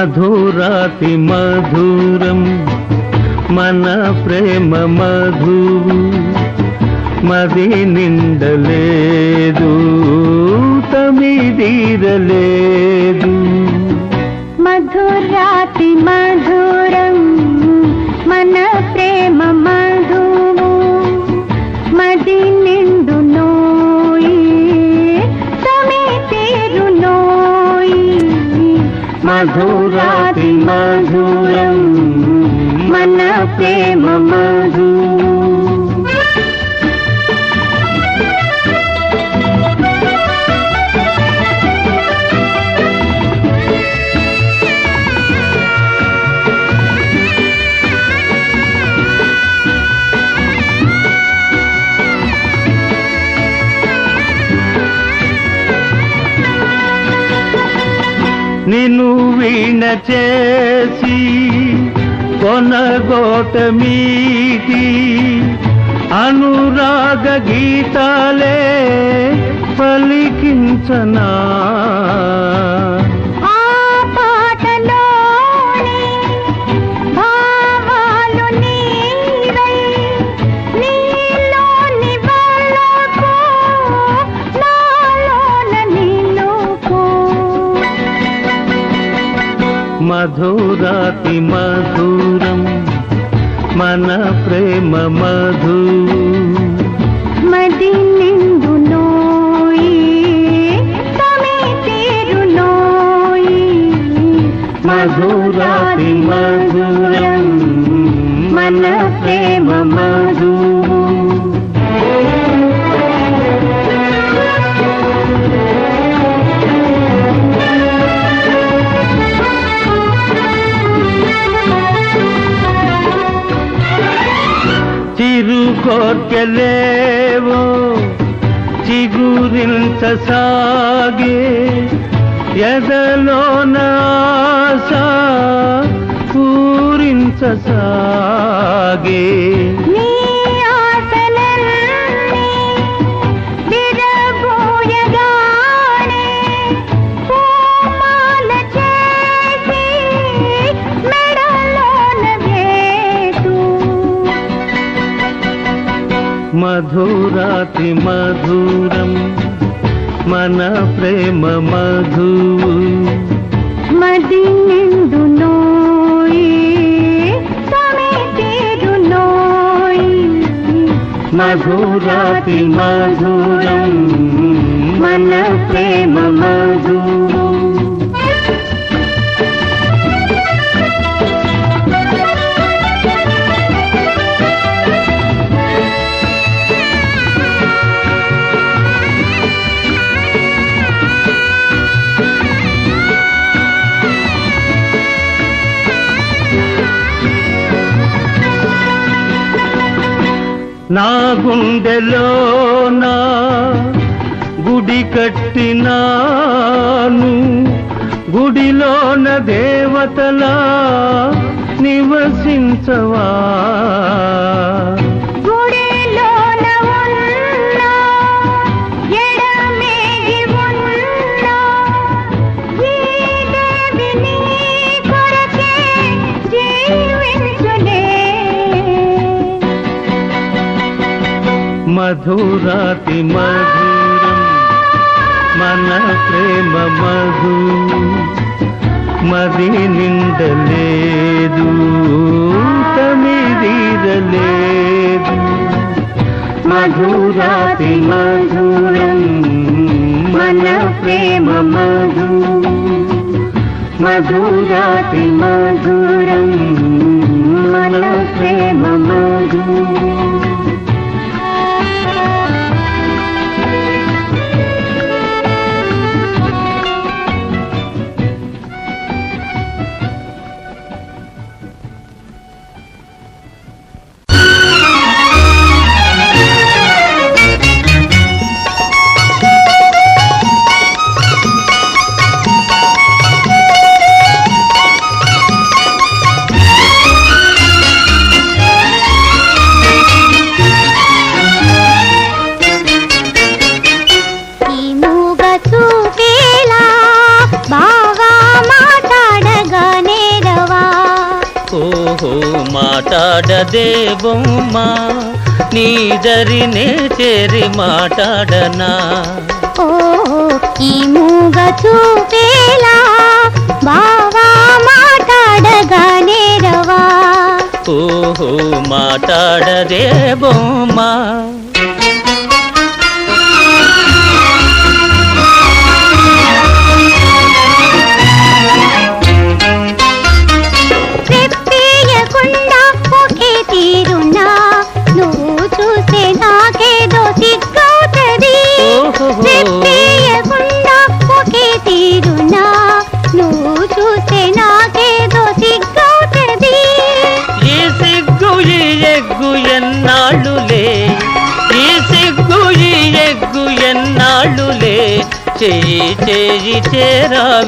మధురాతి మధురం మన ప్రేమ మధు మది నిండలేదు తమిదీరలేదు. మధురాతి మధురం मधुराति मधुरम्। मनपे मधुर చేసి కొనగోట మీటి అనురాగ గీతాలే పలికించనా. మధురాతి మధురం మన ప్రేమ మధు. మది నోయి మధురాతి మధురం మన ప్రేమ మధు. కోర్కెలేవో చిగురింత సాగే ఎదలోన ఆశ మధురాతి మధురం మన ప్రేమ మధు మది నిండు మధురాతి మధురం మన ప్రేమ మధు నా గుండెలోన గుడి కట్టినాను. గుడిలోన దేవతలా నివసించవా? మధురాతి మధురం మన ప్రేమ మధు మది నిండలేదు తమిదీరలేదు మధురాతి మధురం మన ప్రేమ మధు మధురాతి మధురం మన ప్రేమ మధు. మాట్లాడదే బొమ్మ నీ దరినే చేరి మాట్లాడనా ఓ ఈ మూగ చూపేలా బావా మాట్లాడగానే రవా ఓహో మాట్లాడదే బొమ్మ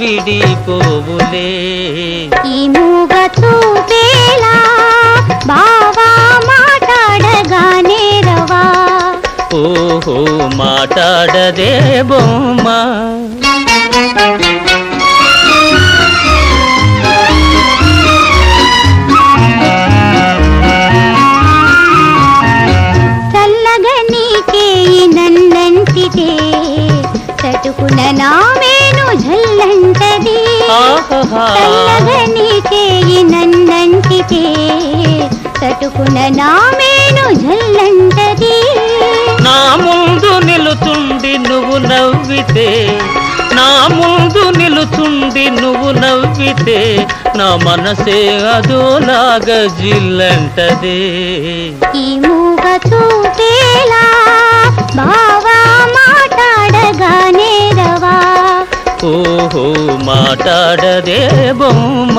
విడిపోవులే. ఈ మూగ చూపేలా బావా మాట్లాడగానే రవా ఓహో మాట్లాడదే బొమ్మ. చల్లగా నీకే నన్నంటితే చటుకున నామేను చటుకున నామేను జల్లంటది నా ముందు నిలుచుండి నువ్వు నవ్వితే నా ముందు నిలుచుండి నువ్వు నవ్వితే నా మనసే అదోలాగా జిల్లంటదే ఈ మూగ చూపేలా బావా మాట్లాడగానే రవా. ఓహో మాట్లాడదే బొమ్మ.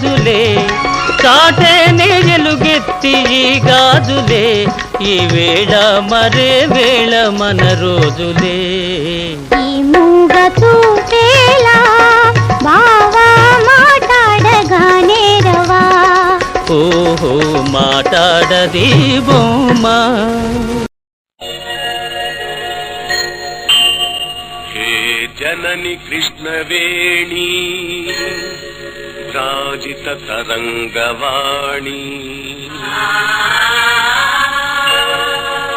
గాజులే చాటేనే ఎలుగెత్తి ఈ గాజులే ఈ వేళ మరే వేళ మన రోజులే. ఈ మూగ చూపేలా బావా మాట్లాడగానే రవా ఓహో మాట్లాడది బొమ్మ. హే జనని కృష్ణవేణి जित तरङ्गवाणी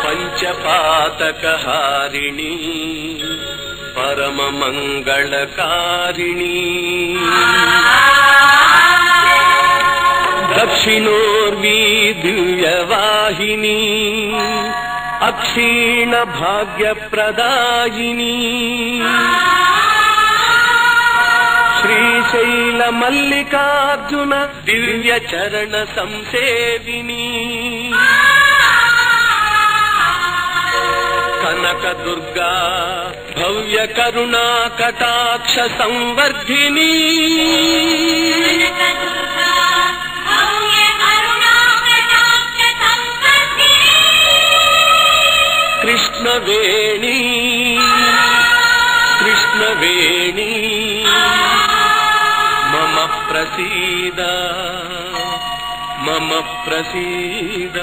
पञ्चपातकहारिणी परममङ्गलकारिणी। दक्षिणोर्वी दिव्यवाहिनी अक्षीणभाग्यप्रदायिनी। శ్రీశైల మల్లికార్జున దివ్య చరణ సంసేవిని. కనక దుర్గా భవ్య కరుణా కటాక్ష సంవర్ధిని. కృష్ణవేణి కృష్ణవేణి. మమ ప్రసీద మమ ప్రసీద.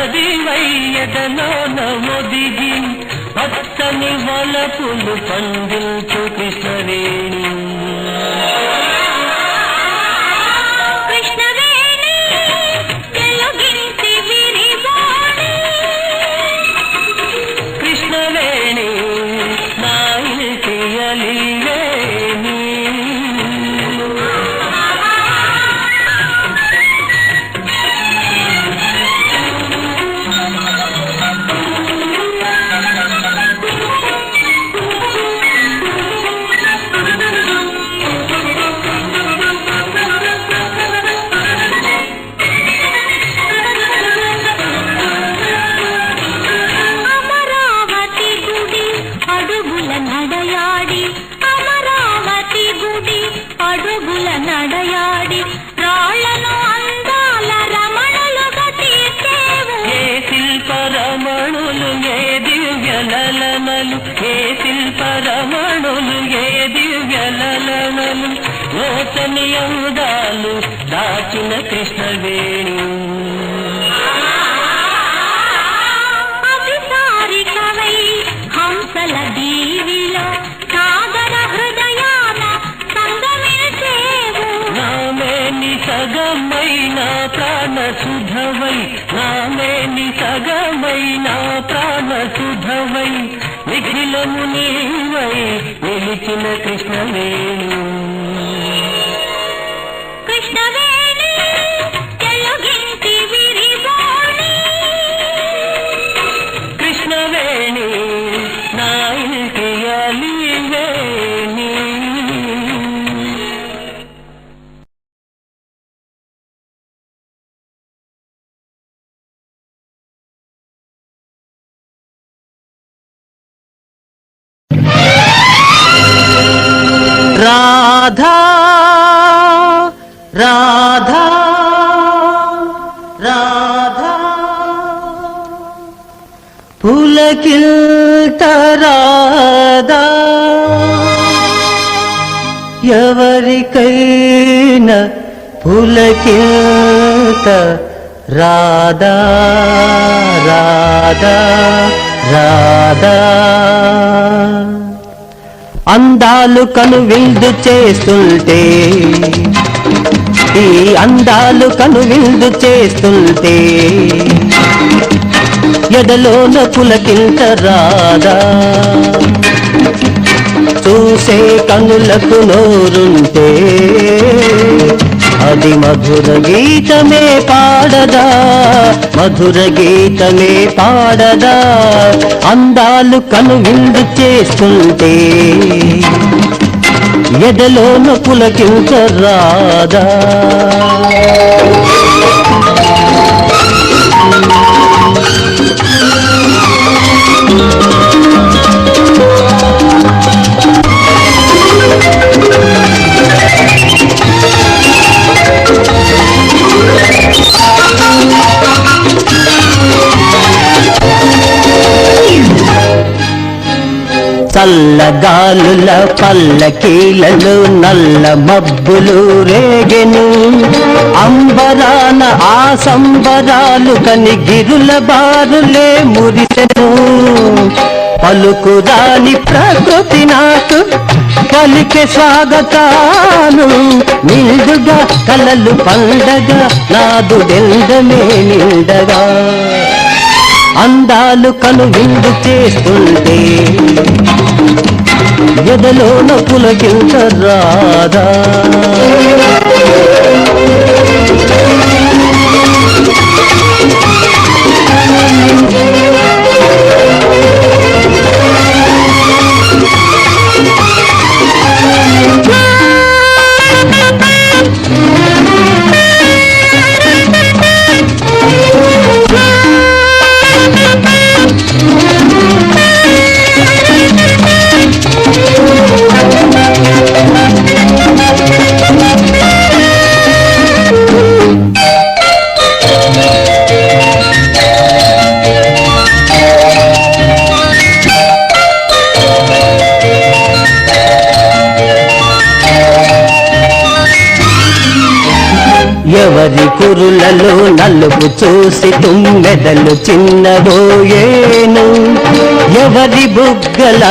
జీవనది మయ్యదలో నముదిగి పచ్చని వలపులు పండించు కృష్ణవేణి కృష్ణవేణి ప్రాణ సుధవై నామేని సగమైన ప్రాణ సుధవై నిఖిలము నీవై నిలిచిన కృష్ణవేణి కృష్ణవేణి పులకిల్త రాధా ఎవరికైనా పులకిల్త రాధా రాధా రాధా అందాలు కను విందు చేస్తుంటే ఈ అందాలు కను విందు చేస్తుంటే ఎడలోన పులకింత రాదా చూసే కనులకు నోరుంటే అది మధుర గీతమే పాడదా మధుర గీతమే పాడదా. అందాలు కను విందు చేస్తుంటే ఎడలోన పులకింత రాదా చల్లగాలుల పల్లకీలలో నల్ల మబ్బులు రేగెను. అంబరాన ఆ సంబరాలు కని గిరుల బారులే మురిసెను. పలుకురాని ప్రకృతి నాకు పలికే స్వాగతాలు నిండుగా కలలు పండగ నాదు డెండమే నిండగా. అందాలు కను విందు చేస్తుంటే ఎదలోన పులకింత ఊరులలో నలుపు చూసి తుమ్మెదలు చిన్నబోయేను. ఎవరి బుగ్గల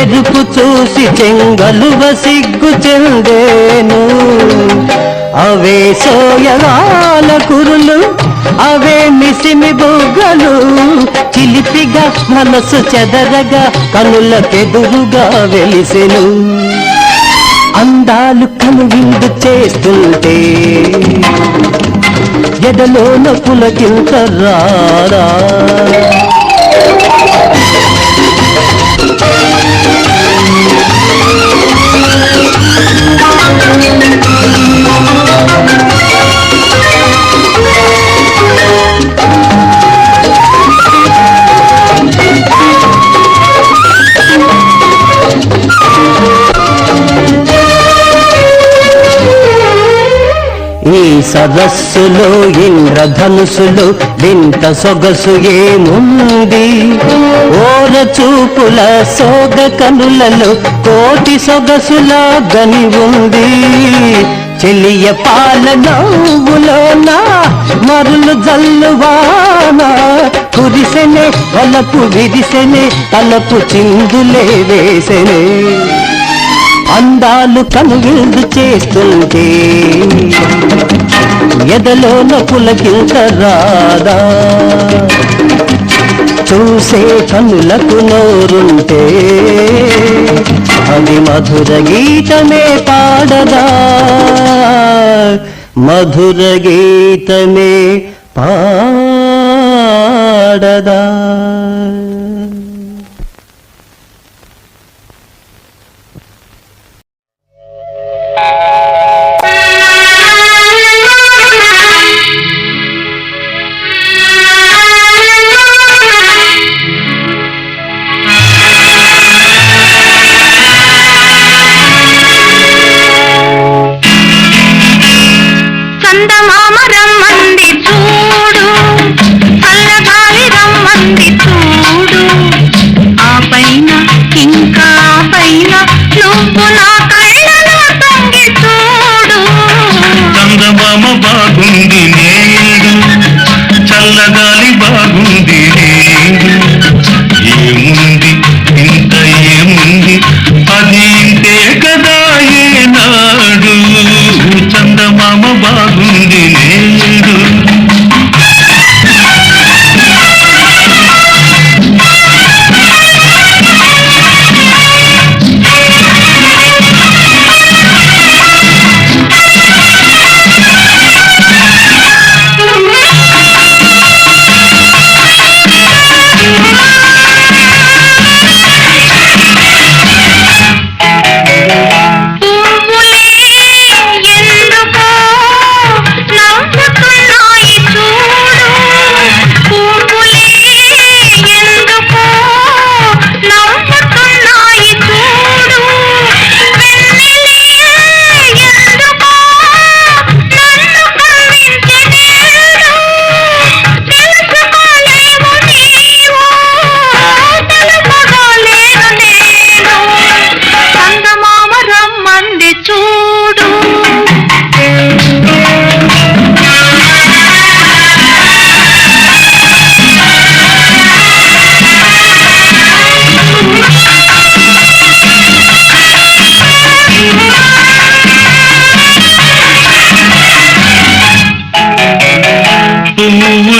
ఎరుపు చూసి చెంగలువ సిగ్గు చెందేను. అవే సోయగాల కురులు అవే మిసిమి బుగ్గలు చిలిపిగా మనసు చెదరగా కనులకెదురుగా వెలిసెను. అందాలు కనువిందు చేస్తుంటే ఎదలోన పులకింత రారా సదస్సులో ఇంద్రధనుసులు వింత సొగసు ఏముంది? ఓర చూపుల సోగ కనులలో కోటి సొగసులా గని ఉంది. చెలియ పాల నవ్వులోన మరులు జల్లువానా? కురిసెనే వలపు విరిసెనే తలపు చిందులే వేసెనే. అందాలు కనువిందు చేస్తుంటే ఎదలోన పులకింత రాదా? చూసే కనులకు నోరుంటే అది మధుర గీతమే పాడదా? మధుర గీతమే పాడదా? మామ రమ్మంది చూడు పల్లగాలి రమ్మంది చూడు. ఆ పైన ఇంకా పైన నువ్వు నాక Mm-hmm.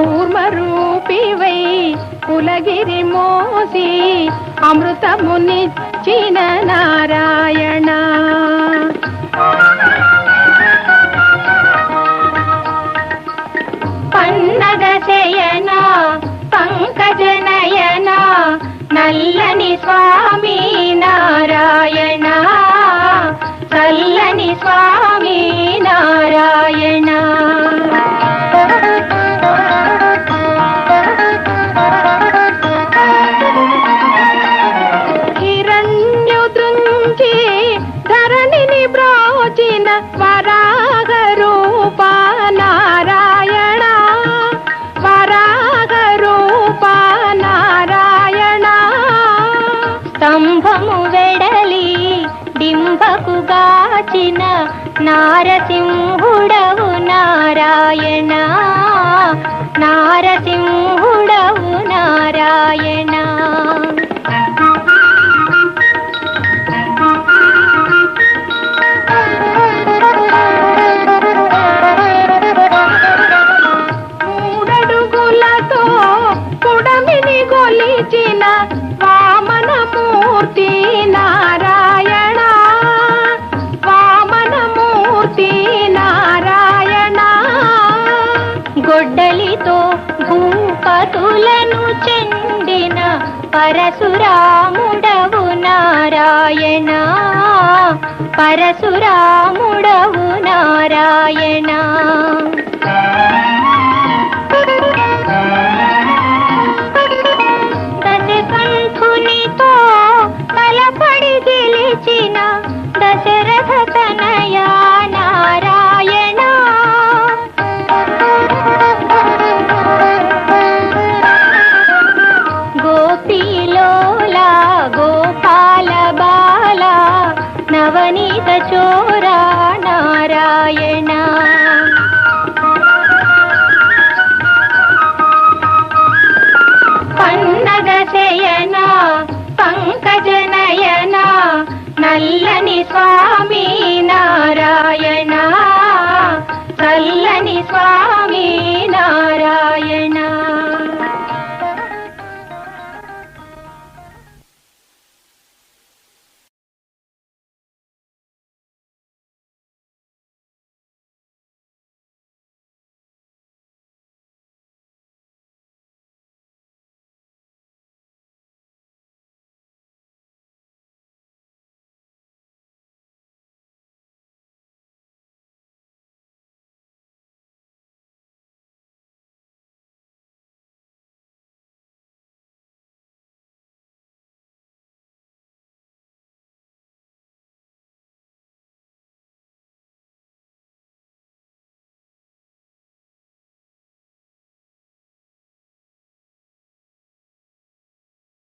కూర్మరూపివై కులగిరి మోసి అమృతమునిచ్చిన నారాయణ. పన్నగ శయన పంకజనయన నల్లని స్వామి నారాయణ. చల్లని స్వామి నారాయణ. స్తంభము వెడలి డింబకు గాచిన నారసింహుడవు నారాయణ. నారసింహుడవు నారాయణ. పరశురాముడవు నారాయణ పరశురాముడవు నారాయణ అవనీత చోరా నారాయణ. పండగ శయన పంకజనయన నల్లని స్వామి నారాయణ. నల్లని స్వామి నారాయణ